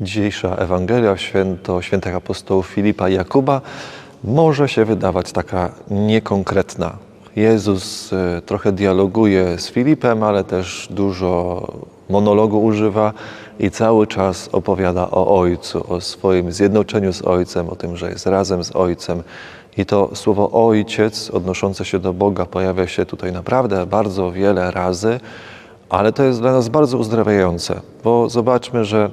Dzisiejsza Ewangelia święto, świętych apostołów Filipa i Jakuba może się wydawać taka niekonkretna. Jezus y, trochę dialoguje z Filipem, ale też dużo monologu używa i cały czas opowiada o Ojcu, o swoim zjednoczeniu z Ojcem, o tym, że jest razem z Ojcem. I to słowo Ojciec odnoszące się do Boga pojawia się tutaj naprawdę bardzo wiele razy, ale to jest dla nas bardzo uzdrawiające, bo zobaczmy, że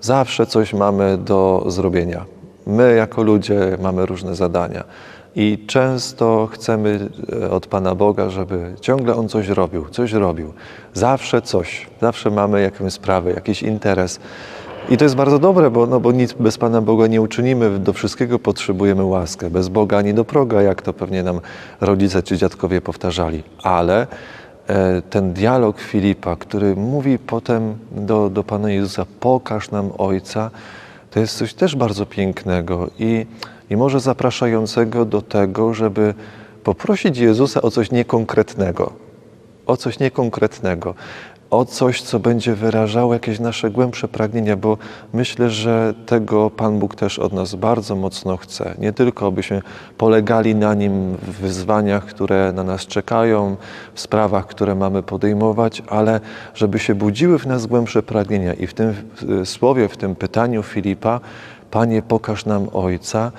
zawsze coś mamy do zrobienia. My, jako ludzie, mamy różne zadania i często chcemy e, od Pana Boga, żeby ciągle On coś robił, coś robił. Zawsze coś, zawsze mamy jakąś sprawę, jakiś interes. I to jest bardzo dobre, bo, no, bo nic bez Pana Boga nie uczynimy. Do wszystkiego potrzebujemy łaskę. Bez Boga ani do proga, jak to pewnie nam rodzice czy dziadkowie powtarzali. Ale ten dialog Filipa, który mówi potem do, do Pana Jezusa, pokaż nam Ojca, to jest coś też bardzo pięknego i, i może zapraszającego do tego, żeby poprosić Jezusa o coś niekonkretnego, o coś niekonkretnego, o coś, co będzie wyrażało jakieś nasze głębsze pragnienia, bo myślę, że tego Pan Bóg też od nas bardzo mocno chce. Nie tylko, abyśmy polegali na Nim w wyzwaniach, które na nas czekają, w sprawach, które mamy podejmować, ale żeby się budziły w nas głębsze pragnienia. I w tym e, słowie, w tym pytaniu Filipa, Panie, pokaż nam Ojca,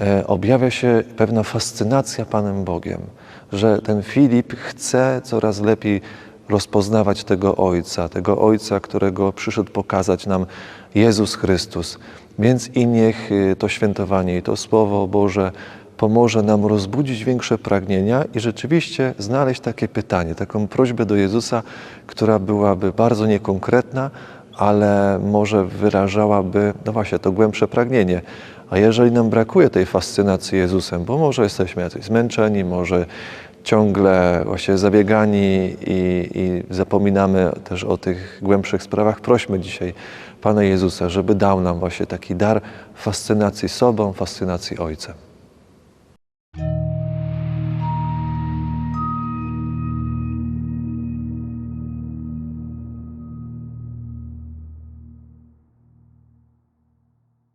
e, objawia się pewna fascynacja Panem Bogiem, że ten Filip chce coraz lepiej rozpoznawać tego Ojca, tego Ojca, którego przyszedł pokazać nam Jezus Chrystus. Więc i niech y, to świętowanie i to Słowo Boże pomoże nam rozbudzić większe pragnienia i rzeczywiście znaleźć takie pytanie, taką prośbę do Jezusa, która byłaby bardzo niekonkretna, ale może wyrażałaby, no właśnie, to głębsze pragnienie. A jeżeli nam brakuje tej fascynacji Jezusem, bo może jesteśmy jacyś zmęczeni, może ciągle właśnie zabiegani i, i zapominamy też o tych głębszych sprawach, prośmy dzisiaj Pana Jezusa, żeby dał nam właśnie taki dar fascynacji sobą, fascynacji Ojcem.